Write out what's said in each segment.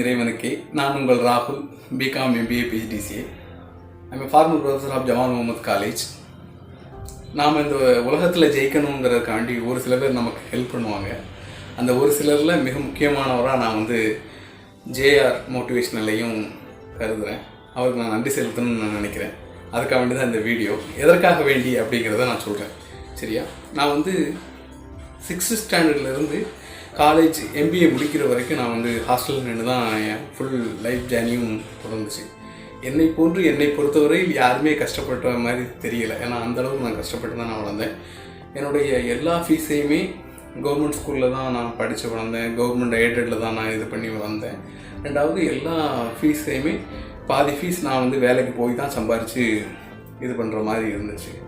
இறைவனுக்கே நான் உங்கள் ராகுல் BCom MBA PhD CA I'm former professor of Jamal Mohamed college நாம் இந்த உலகத்தில் ஜெயிக்கணுங்கிறதுக்காண்டி ஒரு சில பேர் நமக்கு ஹெல்ப் பண்ணுவாங்க. அந்த ஒரு சிலரில் மிக முக்கியமானவராக நான் வந்து ஜேஆர் மோட்டிவேஷ்னலையும் கருதுகிறேன் அவருக்கு நான் நன்றி செலுத்தணும்னு நான் நினைக்கிறேன். அதுக்காக வேண்டி தான் இந்த வீடியோ. எதற்காக வேண்டி அப்படிங்கிறத நான் சொல்கிறேன் சரியா? நான் வந்து சிக்ஸ்த்து ஸ்டாண்டர்ட்லேருந்து காலேஜ் எம்பிஏ முடிக்கிற வரைக்கும் நான் வந்து ஹாஸ்டலில் நின்று தான் என் ஃபுல் லைஃப் ஜேர்னியும் தொடர்ந்துச்சு. என்னை போன்று என்னை பொறுத்தவரையில் யாருமே கஷ்டப்பட்ட மாதிரி தெரியலை. ஏன்னா அந்தளவுக்கு நான் கஷ்டப்பட்டு தான் நான் வளர்ந்தேன். என்னுடைய எல்லா ஃபீஸையுமே கவர்மெண்ட் ஸ்கூலில் தான் நான் படித்து வளர்ந்தேன். கவர்மெண்ட் எய்டடில் தான் நான் இது பண்ணி வளர்ந்தேன். ரெண்டாவது எல்லா ஃபீஸையுமே பாதி ஃபீஸ் நான் வந்து வேலைக்கு போய் தான் சம்பாரித்து இது பண்ணுற மாதிரி இருந்துச்சு.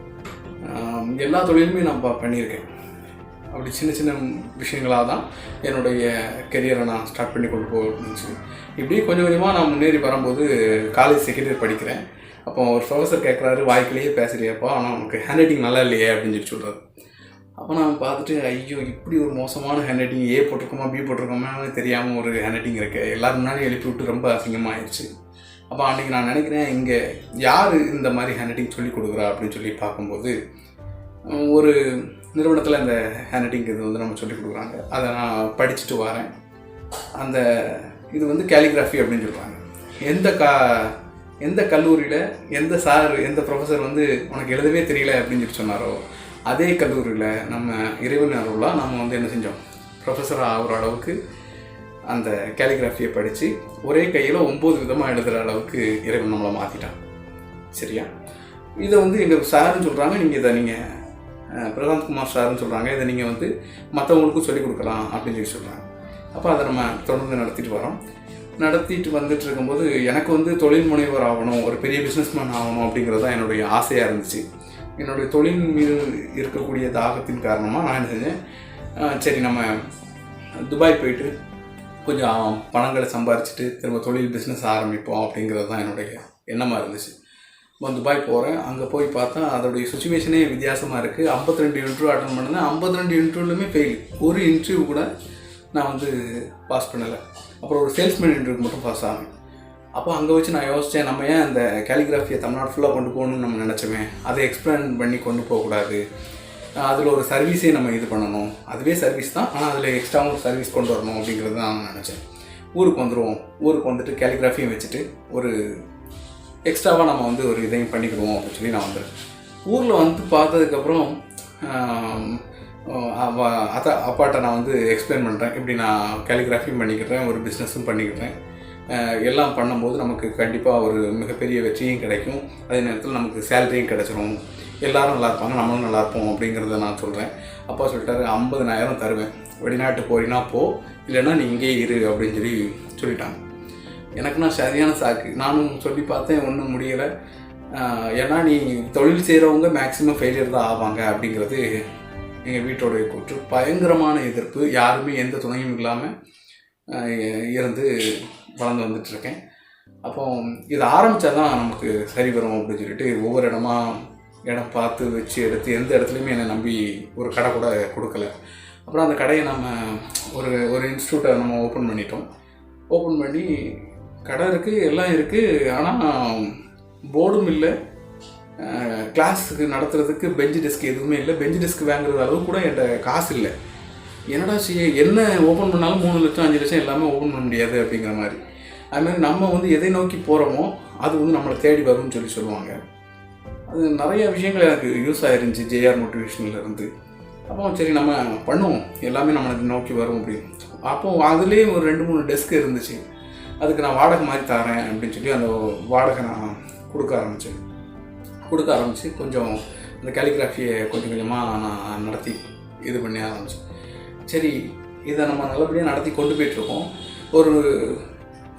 எல்லா தொழிலுமே நான் ப- பண்ணியிருக்கேன். அப்படி சின்ன சின்ன விஷயங்களாக தான் என்னுடைய கெரியரை நான் ஸ்டார்ட் பண்ணி கொண்டு போச்சு இப்படி கொஞ்சம் கொஞ்சமாக நான் முன்னேறி வரும்போது காலேஜ் செகண்ட் இயர் படிக்கிறேன். அப்போ ஒரு ப்ரொஃபஸர் கேட்குறாரு வாய்க்கிலேயே பேசுறியப்பா ஆனால் உனக்கு ஹேண்ட் ரைட்டிங் நல்லா இல்லையே அப்படின்னு சொல்லி சொல்கிறாரு அப்போ நான் பார்த்துட்டு ஐயோ இப்படி ஒரு மோசமான ஹேண்ட் ரைட்டிங் ஏ போட்டிருக்கோமா பி போட்டிருக்கோமான்னு தெரியாமல் ஒரு ஹேண்ட் ரைட்டிங் இருக்குது எல்லோரும் முன்னாடி எழுப்பி விட்டு ரொம்ப அசிங்கமாக ஆயிடுச்சு அப்போ அன்றைக்கி நான் நினைக்கிறேன் இங்கே யார் இந்த மாதிரி ஹேண்ட் ரைட்டிங் சொல்லி கொடுக்குறா? அப்படின்னு சொல்லி பார்க்கும்போது ஒரு நிறுவனத்தில் அந்த ஹேண்ட் ரைட்டிங் இது வந்து நம்ம சொல்லிக் கொடுக்குறாங்க. அதை நான் படிச்சுட்டு வரேன். அந்த இது வந்து கேலிகிராஃபி அப்படின்னு சொல்லுவாங்க எந்த கா எந்த கல்லூரியில் எந்த சார் எந்த ப்ரொஃபஸர் வந்து உனக்கு எழுதவே தெரியல அப்படின்னு சொல்லி சொன்னாரோ அதே கல்லூரியில் நம்ம இறைவன் அருளாக நம்ம வந்து என்ன செஞ்சோம்? ப்ரொஃபஸர் ஆகிற அளவுக்கு அந்த கேலிகிராஃபியை படித்து ஒரே கையில் ஒம்பது விதமாக எழுதுகிற அளவுக்கு இறைவன் நம்மளை மாற்றிட்டான் சரியா? இதை வந்து எங்கள் சாருன்னு சொல்கிறாங்க நீங்கள் இதை நீங்கள் பிரசாந்த் குமார் சார்னு சொல்கிறாங்க இதை நீங்கள் வந்து மற்றவங்களுக்கும் சொல்லிக் கொடுக்கலாம் அப்படின்னு சொல்லி சொல்கிறாங்க அப்போ அதை நம்ம தொடர்ந்து நடத்திட்டு வரோம். நடத்திட்டு வந்துட்டு இருக்கும்போது எனக்கு வந்து தொழில் முனைவர் ஆகணும் ஒரு பெரிய பிஸ்னஸ்மேன் ஆகணும் அப்படிங்கிறது தான் என்னுடைய ஆசையாக இருந்துச்சு. என்னுடைய தொழில் மீது இருக்கக்கூடிய தாகத்தின் காரணமாக நான் என்ன செஞ்சேன் சரி நம்ம துபாய் போயிட்டு கொஞ்சம் பணங்களை சம்பாரிச்சுட்டு திரும்ப தொழில் பிஸ்னஸ் ஆரம்பிப்போம் அப்படிங்கிறது தான் என்னுடைய எண்ணமாக இருந்துச்சு. துபாய் போகிறேன் அங்கே போய் பார்த்தா அதோடைய சுச்சுவேஷனே வித்தியாசமாக இருக்குது 52 ரெண்டு இன்டர்வியூ அட்டன் பண்ணேன் 52 ரெண்டு இன்டர்வியூலுமே ஃபெயில் ஒரு இன்டர்வியூ கூட நான் வந்து பாஸ் பண்ணலை. அப்புறம் ஒரு சேல்ஸ்மேன் இன்டர்வியூ மட்டும் பாஸ் ஆனேன். அப்போ அங்கே வச்சு நான் யோசித்தேன் நம்ம ஏன் அந்த கேலிகிராஃபியை தமிழ்நாடு ஃபுல்லாக கொண்டு போகணும்னு நம்ம நினச்சோமே? அதை எக்ஸ்பிளைன் பண்ணி கொண்டு போகக்கூடாது அதில் ஒரு சர்வீஸே நம்ம இது பண்ணணும். அதுவே சர்வீஸ் தான். ஆனால் அதில் எக்ஸ்ட்ராவும் ஒரு சர்வீஸ் கொண்டு வரணும் அப்படிங்கிறது தான் நான் நினச்சேன். ஊருக்கு வந்துடுவோம் ஊருக்கு வந்துட்டு கேலிகிராஃபியும் வச்சுட்டு ஒரு எக்ஸ்ட்ராவாக நம்ம வந்து ஒரு இதையும் பண்ணிக்கிடுவோம் அப்படின்னு சொல்லி நான் வந்துடுறேன் ஊரில் வந்து பார்த்ததுக்கப்புறம் அத்த அப்பாட்ட நான் வந்து எக்ஸ்பிளைன் பண்ணுறேன் இப்படி நான் கேலிகிராஃபியும் பண்ணிக்கிட்டேன் ஒரு பிஸ்னஸும் பண்ணிக்கிட்டேன் எல்லாம் பண்ணும்போது நமக்கு கண்டிப்பாக ஒரு மிகப்பெரிய வெற்றியும் கிடைக்கும். அதே நேரத்தில் நமக்கு சேலரியும் கிடைச்சிரும். எல்லோரும் நல்லா இருப்பாங்க நம்மளும் நல்லா இருப்போம் அப்படிங்கிறத நான் சொல்கிறேன் அப்பா சொல்லிட்டாரு ஐம்பதனாயிரம் தருவேன். வெளிநாட்டு போறீன்னா போ இல்லைன்னா நீ இங்கேயே இரு அப்படின்னு சொல்லி சொல்லிட்டாங்க. எனக்கு நான் சரியான சாக்கு. நானும் சொல்லி பார்த்தேன் ஒன்றும் முடியலை. ஏன்னா நீ தொழில் செய்கிறவங்க மேக்ஸிமம் ஃபெயிலியர் தான் ஆவாங்க அப்படிங்கிறது எங்கள் வீட்டோடைய கூற்று. பயங்கரமான எதிர்ப்பு. யாருமே எந்த துணையும் இல்லாமல் இருந்து வளர்ந்து வந்துட்டுருக்கேன். அப்போ இது ஆரம்பித்தா தான் நமக்கு சரி வரும் அப்படின்னு சொல்லிட்டு ஒவ்வொரு இடமா இடம் பார்த்து வச்சு எடுத்து எந்த இடத்துலையுமே என்னை நம்பி ஒரு கடை கூட கொடுக்கல. அப்புறம் அந்த கடையை நம்ம ஒரு ஒரு இன்ஸ்டியூட்டை நம்ம ஓப்பன் பண்ணிட்டோம். ஓப்பன் பண்ணி கடை இருக்குது எல்லாம் இருக்குது ஆனால் போர்டும் இல்லை. கிளாஸுக்கு நடத்துறதுக்கு பெஞ்சு டெஸ்க் எதுவுமே இல்லை. பெஞ்சு டெஸ்க் வாங்குறது அளவு கூட என்கிட்ட காசு இல்லை. என்னடா செய்ய என்ன ஓப்பன் பண்ணாலும் மூணு லட்சம் அஞ்சு லட்சம் எல்லாமே ஓப்பன் பண்ண முடியாது அப்படிங்கிற மாதிரி. அது மாதிரி நம்ம வந்து எதை நோக்கி போகிறோமோ அது வந்து நம்மளை தேடி வரும்னு சொல்லி சொல்லுவாங்க. அது நிறைய விஷயங்கள் எனக்கு யூஸ் ஆயிருந்துச்சு ஜேஆர் மோட்டிவேஷனில் இருந்து. அப்போ சரி நம்ம பண்ணுவோம். எல்லாமே நம்மளுக்கு நோக்கி வரும் அப்படின்னு. அப்போது அதுலேயே ஒரு ரெண்டு மூணு டெஸ்க் இருந்துச்சு. அதுக்கு நான் வாடகை மாதிரி தரேன் அப்படின்னு சொல்லி அந்த வாடகை நான் கொடுக்க ஆரம்பித்தேன் கொடுக்க ஆரம்பித்து கொஞ்சம் அந்த கேலிகிராஃபியை கொஞ்சம் கொஞ்சமாக நான் நடத்தி இது பண்ணி ஆரம்பித்தேன் சரி இதை நம்ம நல்லபடியாக நடத்தி கொண்டு போயிட்டுருக்கோம். ஒரு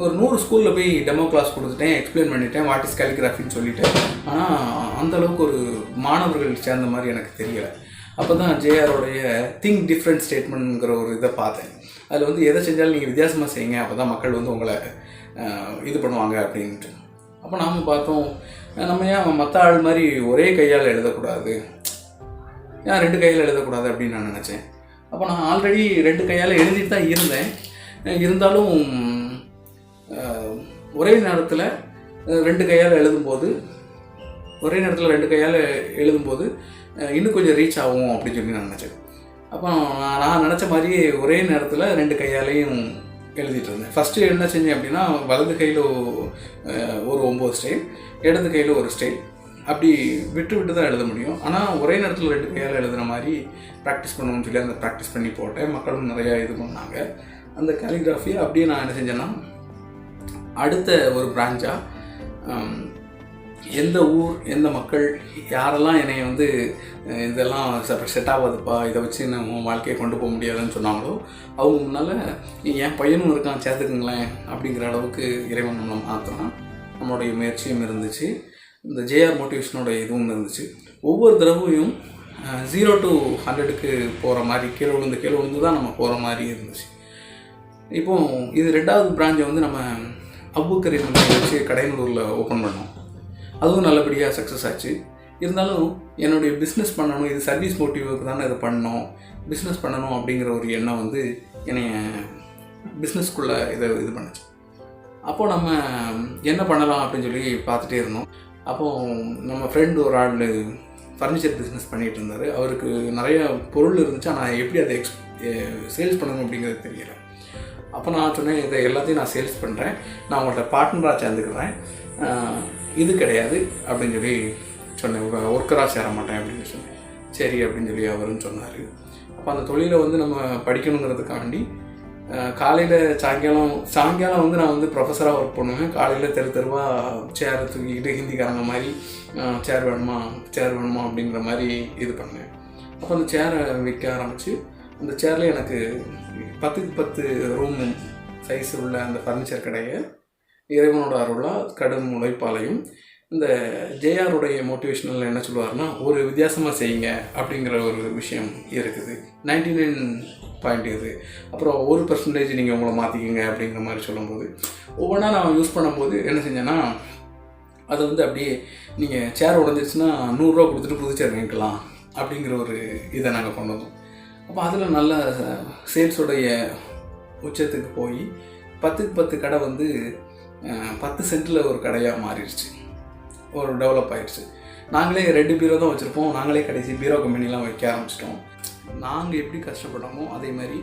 ஒரு நூறு ஸ்கூலில் போய் டெமோ கிளாஸ் கொடுத்துட்டேன் எக்ஸ்பிளைன் பண்ணிட்டேன் வாட் இஸ் கேலிகிராஃபின்னு சொல்லிட்டேன் ஆனால் அந்த அளவுக்கு ஒரு மாணவர்கள் சேர்ந்த மாதிரி எனக்கு தெரியலை. அப்போ தான் ஜேஆரோடைய திங்க் டிஃப்ரெண்ட் ஸ்டேட்மெண்ட்ங்கிற ஒரு இதை பார்த்தேன். அதில் வந்து எதை செஞ்சாலும் நீங்கள் வித்தியாசமாக செய்யுங்க அப்போ தான் மக்கள் வந்து உங்களை இது பண்ணுவாங்க அப்படின்ட்டு. அப்போ நாம் பார்த்தோம் நம்ம ஏன் மற்ற ஆள் மாதிரி ஒரே கையால் எழுதக்கூடாது? ஏன் ரெண்டு கையால் எழுதக்கூடாது அப்படின்னு நான் நினச்சேன். அப்போ நான் ஆல்ரெடி ரெண்டு கையால் எழுதிட்டு தான் இருந்தேன். இருந்தாலும் ஒரே நேரத்தில் ரெண்டு கையால் எழுதும்போது ஒரே நேரத்தில் ரெண்டு கையால் எழுதும்போது இன்னும் கொஞ்சம் ரீச் ஆகும் அப்படின்னு சொல்லி நான் நினச்சேன். அப்போ நான் நினச்ச மாதிரி ஒரே நேரத்தில் ரெண்டு கையாலையும் எழுதிட்டு இருந்தேன். ஃபஸ்ட்டு என்ன செஞ்சேன் அப்படின்னா வலது கையில் ஒரு ஒம்பது ஸ்டைல் இடது கையில் ஒரு ஸ்டைல் அப்படி விட்டு விட்டு தான் எழுத முடியும். ஆனால் ஒரே நேரத்தில் ரெண்டு கையால் எழுதுன மாதிரி ப்ராக்டிஸ் பண்ணணும்னு சொல்லி அந்த ப்ராக்டிஸ் பண்ணி போட்டேன். மக்களும் நிறையா இது பண்ணாங்க. அந்த கேலிகிராஃபியை அப்படியே நான் என்ன செஞ்சேன்னா அடுத்த ஒரு பிரான்ச்சாக எந்த ஊர் எந்த மக்கள் யாரெல்லாம் என்னை வந்து இதெல்லாம் செட் ஆகாதுப்பா இதை வச்சு நம்ம வாழ்க்கையை கொண்டு போக முடியாதுன்னு சொன்னாங்களோ அவங்க முன்னால் என் பையனும் இருக்கான் சேர்த்துக்குங்களேன் அப்படிங்கிற அளவுக்கு இறைவன் நம்மளை மாற்றினான் நம்மளுடைய முயற்சியும் இருந்துச்சு. இந்த ஜேஆர் மோட்டிவேஷனோட இதுவும் இருந்துச்சு. ஒவ்வொரு தடவையும் ஜீரோ டு ஹண்ட்ரடுக்கு போகிற மாதிரி கீழே விழுந்து கீழே விழுந்து தான் நம்ம போகிற மாதிரி இருந்துச்சு. இப்போது இது ரெண்டாவது பிரான்ச்சை வந்து நம்ம அபுக்கரின் வச்சு கடையனூரில் ஓப்பன் பண்ணோம். அதுவும் நல்லபடியாக சக்ஸஸ் ஆச்சு. இருந்தாலும் என்னுடைய பிஸ்னஸ் பண்ணணும் இது சர்வீஸ் மோட்டிவுக்கு தானே இதை பண்ணணும் பிஸ்னஸ் பண்ணணும் அப்படிங்கிற ஒரு எண்ணம் வந்து என்னைய பிஸ்னஸ்க்குள்ளே இதை இது பண்ணுச்சு. அப்போது நம்ம என்ன பண்ணலாம் அப்படின்னு சொல்லி பார்த்துட்டே இருந்தோம். அப்போது நம்ம ஃப்ரெண்டு ஒரு ஆள் ஃபர்னிச்சர் பிஸ்னஸ் பண்ணிகிட்டு இருந்தார். அவருக்கு நிறைய பொருள் இருந்துச்சு. ஆனால் எப்படி அதை எக்ஸ் சேல்ஸ் பண்ணணும் அப்படிங்கிறது தெரியல. அப்போ நான் சொன்னேன் இதை எல்லாத்தையும் நான் சேல்ஸ் பண்ணுறேன் நான் உங்கள்கிட்ட பார்ட்னராக சேர்ந்துக்கிறேன். இது கிடையாது அப்படின்னு சொல்லி சொன்னேன். ஒர்க்கராக சேர மாட்டேன் அப்படின்னு சொன்னேன். சரி அப்படின்னு சொல்லி அவரும் சொன்னார். அப்போ அந்த தொழிலை வந்து நம்ம படிக்கணுங்கிறதுக்காண்டி காலையில் சாயங்காலம் சாயங்காலம் வந்து நான் வந்து ப்ரொஃபஸராக ஒர்க் பண்ணுவேன். காலையில் தெரு தெருவாக சேரை தூக்கிக்கிட்டு ஹிந்திக்காரங்க மாதிரி சேர் வேணுமா சேர் வேணுமா அப்படிங்கிற மாதிரி இது பண்ணேன் அப்போ அந்த சேரை விற்க ஆரம்பித்து அந்த சேரில் எனக்கு பத்துக்கு பத்து ரூம் சைஸ் உள்ள அந்த ஃபர்னிச்சர் கடையை இறைவனோட அருளாக கடும் உழைப்பாலையும் இந்த ஜேஆருடைய மோட்டிவேஷனில் என்ன சொல்லுவார்னா ஒரு வித்தியாசமாக செய்யுங்க அப்படிங்கிற ஒரு விஷயம் இருக்குது. நைன்டி நைன் பாயிண்ட் இது அப்புறம் ஒரு பர்சன்டேஜ் நீங்கள் உங்களை மாற்றிக்கிங்க அப்படிங்கிற மாதிரி சொல்லும்போது ஒவ்வொன்றா நான் யூஸ் பண்ணும்போது என்ன செஞ்சேன்னா அதை வந்து அப்படியே நீங்கள் சேர் உடஞ்சிருச்சுன்னா நூறுரூவா கொடுத்துட்டு புது சேர் வாங்கிக்கலாம் அப்படிங்கிற ஒரு இதை நாங்கள் கொண்டு வந்தோம். அப்போ அதில் நல்ல சேல்ஸுடைய உச்சத்துக்கு போய் பத்துக்கு பத்து கடை வந்து பத்து சென்ட்டில் ஒரு கடையாக மாறிடுச்சு. ஒரு டெவலப் ஆகிடுச்சு நாங்களே ரெண்டு பீரோ தான் வச்சுருப்போம். நாங்களே கடைசி பீரோ கம்பெனிலாம் வைக்க ஆரம்பிச்சிட்டோம். நாங்கள் எப்படி கஷ்டப்பட்டோமோ அதே மாதிரி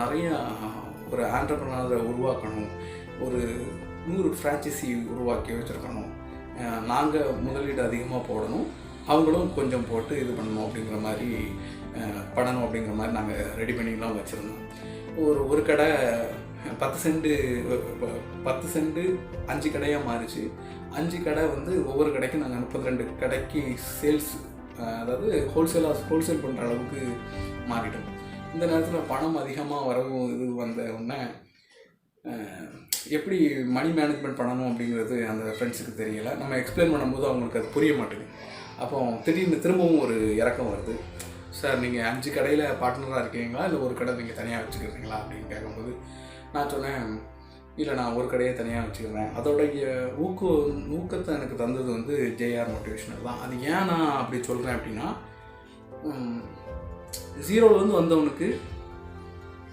நிறையா ஒரு ஆண்டர்பனரை உருவாக்கணும். ஒரு நூறு ஃப்ரான்ச்சைசி உருவாக்கி வச்சுருக்கணும். நாங்கள் முதலீடு அதிகமாக போடணும். அவங்களும் கொஞ்சம் போட்டு இது பண்ணணும் அப்படிங்கிற மாதிரி பண்ணணும் அப்படிங்கிற மாதிரி நாங்கள் ரெடி பண்ணிலாம் வச்சுருந்தோம். ஒரு ஒரு கடை பத்து சென்ட்டு பத்து சென்ட்டு அஞ்சு கடையாக மாறிச்சு. அஞ்சு கடை வந்து ஒவ்வொரு கடைக்கும் நாங்கள் முப்பத்தி ரெண்டு கடைக்கு சேல்ஸ் அதாவது ஹோல்சேலாக ஹோல்சேல் பண்ணுற அளவுக்கு மாறிட்டோம். இந்த நேரத்தில் பணம் அதிகமாக வரவும் இது வந்த உடனே எப்படி மணி மேனேஜ்மெண்ட் பண்ணணும் அப்படிங்கிறது அந்த ஃப்ரெண்ட்ஸுக்கு தெரியலை. நம்ம எக்ஸ்பிளைன் பண்ணும்போது அவங்களுக்கு அது புரிய மாட்டேங்குது. அப்போ திடீர்னு திரும்பவும் ஒரு இறக்கம் வருது. சார் நீங்கள் அஞ்சு கடையில் பார்ட்னராக இருக்கீங்களா? இல்லை ஒரு கடை நீங்கள் தனியாக வச்சுக்கிறீங்களா? அப்படின்னு கேட்கும்போது நான் சொன்னேன் இல்லை நான் ஒரு கடையை தனியாக வச்சுக்கிறேன். அதோடைய ஊக்க ஊக்கத்தை எனக்கு தந்தது வந்து ஜேஆர் மோட்டிவேஷனல் தான். அது ஏன் நான் அப்படி சொல்கிறேன் அப்படின்னா ஜீரோலேருந்து வந்தவனுக்கு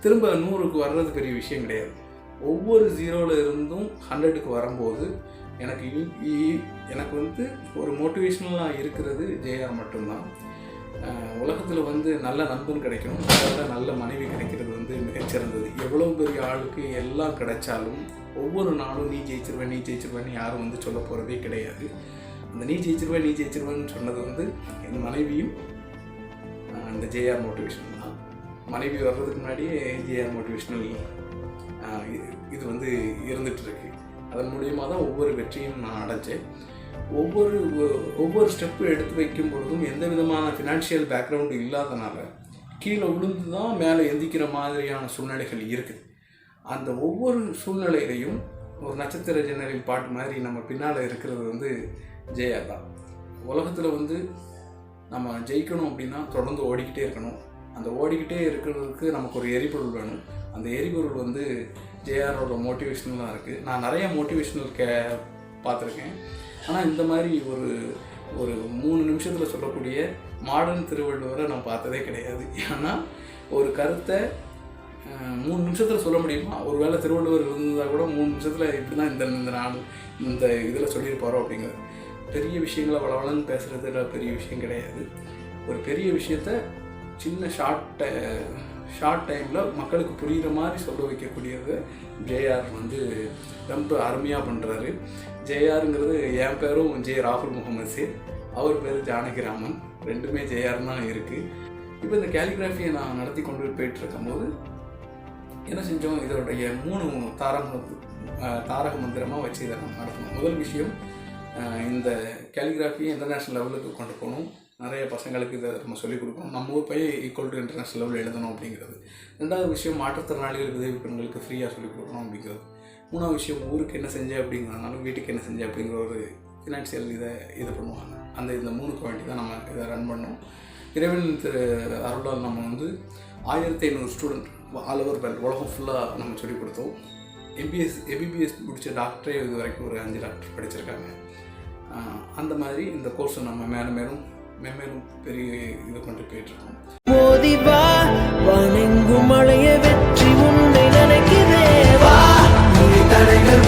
திரும்ப நூறுக்கு வர்றது பெரிய விஷயம் கிடையாது. ஒவ்வொரு ஜீரோவில் இருந்தும் ஹண்ட்ரடுக்கு வரும்போது எனக்கு இ- எனக்கு வந்து ஒரு மோட்டிவேஷ்னலாக இருக்கிறது ஜேஆர் மட்டும்தான். உலகத்தில் வந்து நல்ல நண்பன் கிடைக்கணும். நல்ல நல்ல மனைவி கிடைக்கிறது வந்து மிகச்சிறந்தது. எவ்வளோ பெரிய ஆளுக்கு எல்லாம் கிடைச்சாலும் ஒவ்வொரு நாளும் நீ ஜெயிச்சிருவேன் நீ ஜெயிச்சிருவேன்னு யாரும் வந்து சொல்ல போகிறதே கிடையாது. அந்த நீ ஜெயிச்சிருவேன் நீ ஜெயிச்சிருவேன்னு சொன்னது வந்து என் மனைவியும் அந்த இந்த ஜேஆர் மோட்டிவேஷன் தான். மனைவி வர்றதுக்கு முன்னாடியே ஜேஆர் மோட்டிவேஷனல் இது வந்து இருந்துகிட்ருக்கு அதன் மூலியமாக தான் ஒவ்வொரு வெற்றியும் நான் அடைஞ்சேன். ஒவ்வொரு ஒவ்வொரு ஸ்டெப்பு எடுத்து வைக்கும் பொழுதும் எந்த விதமான ஃபினான்ஷியல் பேக்ரவுண்டு இல்லாதனால கீழே விழுந்து தான் மேலே எந்திக்கிற மாதிரியான சூழ்நிலைகள் இருக்குது. அந்த ஒவ்வொரு சூழ்நிலையிலையும் ஒரு நட்சத்திர ஜன்னலில் பாட்டு மாதிரி நம்ம பின்னால் இருக்கிறது வந்து ஜெயா தான். உலகத்தில் வந்து நம்ம ஜெயிக்கணும் அப்படின்னா தொடர்ந்து ஓடிக்கிட்டே இருக்கணும். அந்த ஓடிக்கிட்டே இருக்கிறதுக்கு நமக்கு ஒரு எரிபொருள் வேணும். அந்த எரிபொருள் வந்து ஜேஆரோட மோட்டிவேஷ்னலாக இருக்குது நான் நிறைய மோட்டிவேஷ்னல் கே பார்த்துருக்கேன். ஆனால் இந்த மாதிரி ஒரு ஒரு மூணு நிமிஷத்தில் சொல்லக்கூடிய மாடர்ன் திருவள்ளுவரை நான் பார்த்ததே கிடையாது. ஏன்னா ஒரு கருத்தை மூணு நிமிஷத்தில் சொல்ல முடியுமா? ஒருவேளை திருவள்ளுவர் இருந்தால் கூட மூணு நிமிஷத்தில் இப்படி தான் இந்த இந்த நாள் இந்த இதில் சொல்லியிருப்பாரோ அப்படிங்கிறது. பெரிய விஷயங்களை வளவளன்னு பேசுகிறதுல பெரிய விஷயம் கிடையாது. ஒரு பெரிய விஷயத்த சின்ன ஷார்ட்டை ஷார்ட் டைமில் மக்களுக்கு புரிகிற மாதிரி சொல்ல வைக்கக்கூடியது ஜேஆர் வந்து ரொம்ப அருமையாக பண்ணுறாரு ஜேஆருங்கிறது என் பேரும் ஜே ராகுல் முகமது சேர். அவர் பேர் ஜானகிராமன். ரெண்டுமே ஜேஆர் தான் இருக்குது இப்போ இந்த கேலிகிராஃபியை நான் நடத்தி கொண்டு போயிட்டு இருக்கும்போது என்ன செஞ்சோம்? இதோடைய மூணு தாரக தாரக மந்திரமாக வச்சு இதை நம்ம நடத்தணும். முதல் விஷயம் இந்த கேலிகிராஃபியை இன்டர்நேஷ்னல் லெவலுக்கு கொண்டு போகணும். நிறைய பசங்களுக்கு இதை நம்ம சொல்லிக் கொடுக்கணும். நம்ம ஊர் பையன் ஈக்குவல் டு இன்டர்நேஷ்னல் லெவலில் எழுதணும் அப்படிங்கிறது. ரெண்டாவது விஷயம் மாற்றுத்திறனாளிகள் உதவி பெண்களுக்கு ஃப்ரீயாக சொல்லிக் கொடுக்கணும் அப்படிங்கிறது. மூணாவது விஷயம் ஊருக்கு என்ன செஞ்சேன் அப்படிங்கிறதுனால வீட்டுக்கு என்ன செஞ்சேன் அப்படிங்கிற ஒரு ஃபினான்ஷியல் இதை இது பண்ணுவாங்க. அந்த இந்த மூணுக்கு வேண்டி தான் நம்ம இதை ரன் பண்ணோம். இறைவன் திரு அருளால் நம்ம வந்து ஆயிரத்தி ஐநூறு ஸ்டூடெண்ட் ஆல் ஓவர் வேர்ல்டு உலகம் ஃபுல்லாக நம்ம சொல்லிக் கொடுத்தோம். எம்பிஎஸ் எபிபிஎஸ் முடித்த டாக்டரே இது வரைக்கும் ஒரு அஞ்சு டாக்டர் படிச்சிருக்காங்க. அந்த மாதிரி இந்த கோர்ஸை நம்ம மேலும் மேலும் மென்மேலும் பெரிய இது கொண்டு போயிட்டுருக்கோம். மோதிவா வணங்கும் மலைய வெற்றி உன்னை நினைக்கிறேவா நீ படைகள்